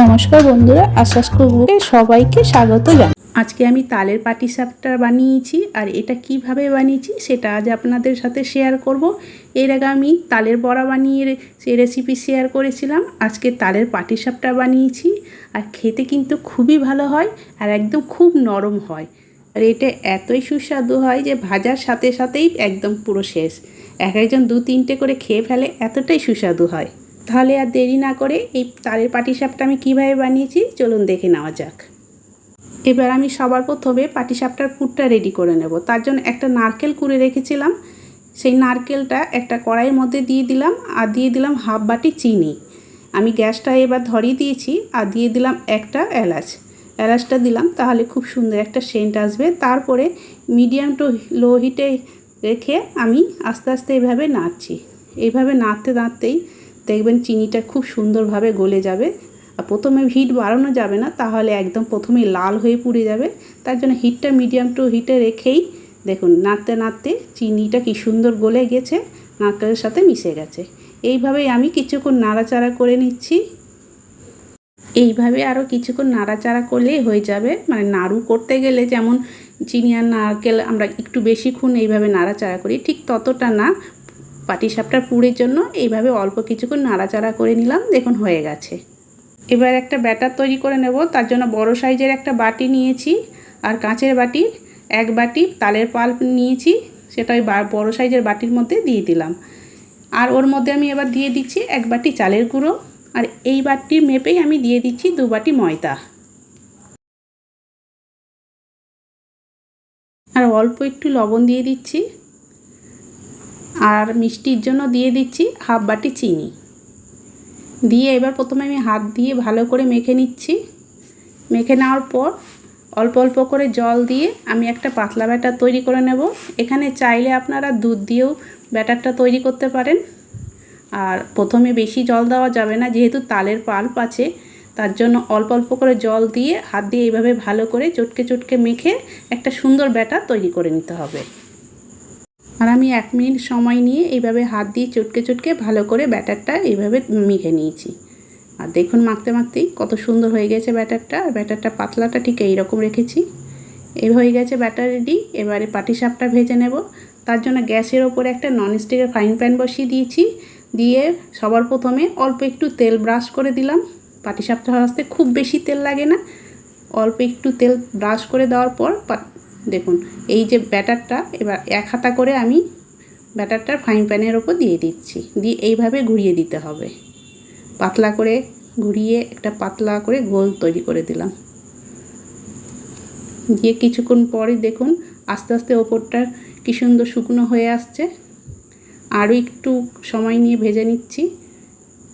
নমস্কার বন্ধুরা আশ্বাস কুকুরকে সবাইকে স্বাগত জানাই আজকে আমি তালের পাটিসাপটা বানিয়েছি আর এটা কীভাবে বানিয়েছি সেটা আজ আপনাদের সাথে শেয়ার করব। এর আগে আমি তালের বড়া বানিয়ে সেই রেসিপি শেয়ার করেছিলাম। আজকে তালের পাটিসাপটা বানিয়েছি আর খেতে কিন্তু খুবই ভালো হয় আর একদম খুব নরম হয়। আর এটা এতই সুস্বাদু হয় যে ভাজার সাথে সাথেই একদম পুরো শেষ। এক একজন দু তিনটে করে খেয়ে ফেলে এতটাই সুস্বাদু হয়। তাহলে আর দেরি না করে এই তালের পাটিসাপটা আমি কীভাবে বানিয়েছি চলুন দেখে নেওয়া যাক। এবার আমি সবার প্রথমে পাটিসাপটার পুরটা রেডি করে নেব। তার জন্য একটা নারকেল কুড়ে রেখেছিলাম। সেই নারকেলটা একটা কড়াইয়ের মধ্যে দিয়ে দিলাম আর দিয়ে দিলাম হাফ বাটি চিনি। আমি গ্যাসটা এবার ধরিয়ে দিয়েছি আর দিয়ে দিলাম একটা এলাচ। এলাচটা দিলাম তাহলে খুব সুন্দর একটা সেন্ট আসবে। তারপরে মিডিয়াম টু লো হিটে রেখে আমি আস্তে আস্তে এইভাবে নাড়ছি। এইভাবে নাড়তে নাড়তেই দেখবেন চিনিটা খুব সুন্দরভাবে গলে যাবে। আর প্রথমে হিট বাড়ানো যাবে না, তাহলে একদম প্রথমে লাল হয়ে পুড়ে যাবে। তার জন্য হিটটা মিডিয়াম টু হিটে রেখেই দেখুন, নাড়তে নাড়তে চিনিটা কি সুন্দর গলে গেছে, নারকেলের সাথে মিশে গেছে। এইভাবেই আমি কিছুক্ষণ নাড়াচাড়া করে নিচ্ছি। এইভাবে আরও কিছুক্ষণ নাড়াচাড়া করলেই হয়ে যাবে। মানে নাড়ু করতে গেলে যেমন চিনি আর নারকেল আমরা একটু বেশিক্ষণ এইভাবে নাড়াচাড়া করি, ঠিক ততটা না। পাটিসাপটার পুরের জন্য এইভাবে অল্প কিছুক্ষণ নাড়াচাড়া করে নিলাম, দেখুন হয়ে গেছে। এবার একটা ব্যাটার তৈরি করে নেব, তার জন্য বড় সাইজের একটা বাটি নিয়েছি আর কাঁচের বাটি, এক বাটি তালের পাল্প নিয়েছি, সেটা ওই বড় সাইজের বাটির মধ্যে দিয়ে দিলাম। আর ওর মধ্যে আমি এবার দিয়ে দিচ্ছি এক বাটি চালের গুঁড়ো, আর এই বাটির মেপেই আমি দিয়ে দিচ্ছি দু বাটি ময়দা। আর অল্প একটু লবণ দিয়ে দিচ্ছি। আর মিষ্টির জন্য দিয়ে দিচ্ছি হাফ বাটি চিনি। দিয়ে এবার প্রথমে আমি হাত দিয়ে ভালো করে মেখে নিচ্ছি। মেখে নেওয়ার পর অল্প অল্প করে জল দিয়ে আমি একটা পাতলা ব্যাটার তৈরি করে নেব। এখানে চাইলে আপনারা দুধ দিয়েও ব্যাটারটা তৈরি করতে পারেন। আর প্রথমে বেশি জল দেওয়া যাবে না, যেহেতু তালের পাল্প আছে, তার জন্য অল্প অল্প করে জল দিয়ে হাত দিয়ে এইভাবে ভালো করে চটকে চটকে মেখে একটা সুন্দর ব্যাটার তৈরি করে নিতে হবে। আর আমি এক মিনিট সময় নিয়ে এইভাবে হাত দিয়ে চটকে চটকে ভালো করে ব্যাটারটা এইভাবে মেখে নিয়েছি। আর দেখুন মাখতে মাখতেই কত সুন্দর হয়ে গেছে ব্যাটারটা। আর ব্যাটারটা পাতলাটা ঠিক এইরকম রেখেছি। এ হয়ে গেছে ব্যাটার রেডি। এবারে পাটিসাপটা ভেজে নেব। তার জন্য গ্যাসের ওপরে একটা ননস্টিকের ফ্রাইং প্যান বসিয়ে দিয়েছি। দিয়ে সবার প্রথমে অল্প একটু তেল ব্রাশ করে দিলাম। পাটিসাপটা ভাজতে খুব বেশি তেল লাগে না। অল্প একটু তেল ব্রাশ করে দেওয়ার পর দেখুন, এই যে ব্যাটারটা, এবার এক হাতা করে আমি ব্যাটারটা ফ্রাইং প্যানের ওপর দিয়ে দিচ্ছি। দিয়ে এইভাবে ঘুরিয়ে দিতে হবে। পাতলা করে ঘুরিয়ে, একটা পাতলা করে গোল তৈরি করে দিলাম। দিয়ে কিছুক্ষণ পরে দেখুন, আস্তে আস্তে ওপরটা কি সুন্দর শুকনো হয়ে আসছে। আরও একটু সময় নিয়ে ভেজে নিচ্ছি।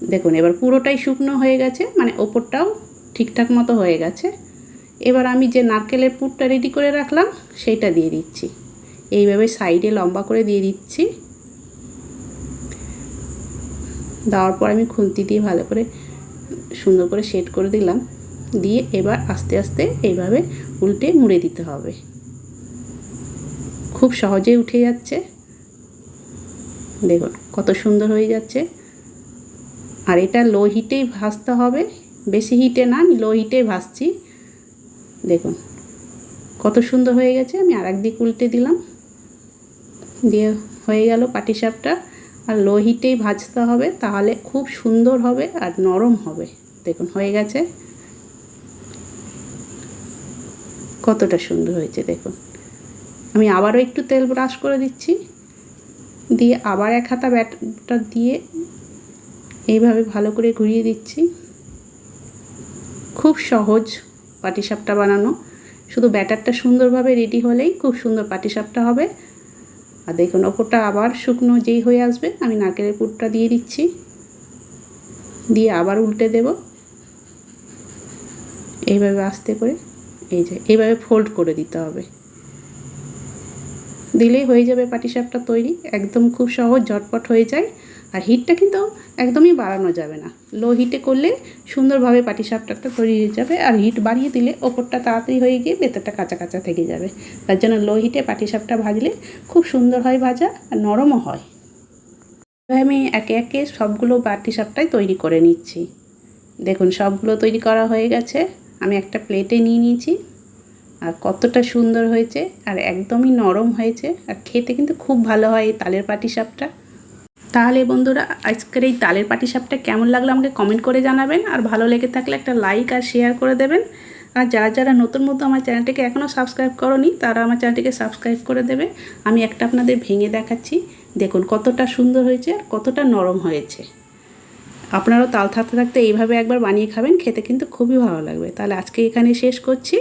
দেখুন, এবার পুরোটাই শুকনো হয়ে গেছে মানে ওপরটাও ঠিকঠাক মতো হয়ে গেছে। এবার আমি যে নারকেলের পুরটা রেডি করে রাখলাম, সেইটা দিয়ে দিচ্ছি। এইভাবে সাইডে লম্বা করে দিয়ে দিচ্ছি। দেওয়ার পর আমি খুন্তি দিয়ে ভালো করে সুন্দর করে সেট করে দিলাম। দিয়ে এবার আস্তে আস্তে এইভাবে উল্টে মুড়ে দিতে হবে। খুব সহজেই উঠে যাচ্ছে। দেখুন, কত সুন্দর হয়ে যাচ্ছে। আর এটা লো হিটেই ভাজতে হবে। বেশি হিটে না, আমি লো হিটেই ভাজছি। দেখুন, কত সুন্দর হয়ে গেছে। আমি আর দিক উল্টে দিলাম। দিয়ে হয়ে গেল পাটিসাপটা। আর লো হিটেই ভাজতে হবে, তাহলে খুব সুন্দর হবে আর নরম হবে। দেখুন, হয়ে গেছে। কতটা সুন্দর হয়েছে, দেখুন। আমি আবারও একটু তেল ব্রাশ করে দিচ্ছি। দিয়ে আবার এক হাতা ব্যাটার দিয়ে এইভাবে ভালো করে ঘুরিয়ে দিচ্ছি। খুব সহজ। পাটিসাপটা বানানো। শুধু ব্যাটারটা সুন্দরভাবে রেডি হলেই খুব সুন্দর পাটিসাপটা হবে। আর দেখুন, ওপরটা আবার শুকনো যেই হয়ে আসবে, আমি নারকেলের পুরটা দিয়ে দিচ্ছি। দিয়ে আবার উল্টে দেব। এইভাবে আস্তে করে, এই যে, এইভাবে ফোল্ড করে দিতে হবে। দিলেই হয়ে যাবে পাটিসাপটা তৈরি। একদম খুব সহজ, ঝটপট হয়ে যায়। আর হিটটা কিন্তু একদমই বাড়ানো যাবে না। লো হিটে করলে সুন্দরভাবে পাটিসাপটা তৈরি হয়ে যাবে আর হিট বাড়িয়ে দিলে ওপরটা তাড়াতাড়ি হয়ে গিয়ে ভেতরটা কাঁচা কাঁচা থেকে যাবে। তার জন্য লো হিটে পাটিসাপটা ভাজলে খুব সুন্দর হয় ভাজা আর নরমও হয়। আমি একে একে সবগুলো পাটিসাপটাই তৈরি করে নিচ্ছি। দেখুন, সবগুলো তৈরি করা হয়ে গেছে। আমি একটা প্লেটে নিয়ে নিয়েছি। আর কতটা সুন্দর হয়েছে আর একদমই নরম হয়েছে। আর খেতে কিন্তু খুব ভালো হয় এই তালের পাটিসাপটা। তাহলে বন্ধুরা, আজকের এই তালের পাটিসাপটা কেমন লাগল আমাকে কমেন্ট করে জানাবেন, আর ভালো লেগে থাকলে একটা লাইক আর শেয়ার করে দেবেন। আর যারা যারা নতুন মতো আমার চ্যানেলটিকে এখনও সাবস্ক্রাইব করনি, তারা আমার চ্যানেলটিকে সাবস্ক্রাইব করে দেবে। আমি একটা আপনাদের ভেঙে দেখাচ্ছি। দেখুন কতটা সুন্দর হয়েছে আর কতটা নরম হয়েছে। আপনারাও তাল থাকতে থাকতে এইভাবে একবার বানিয়ে খাবেন, খেতে কিন্তু খুবই ভালো লাগবে। তাহলে আজকে এখানে শেষ করছি।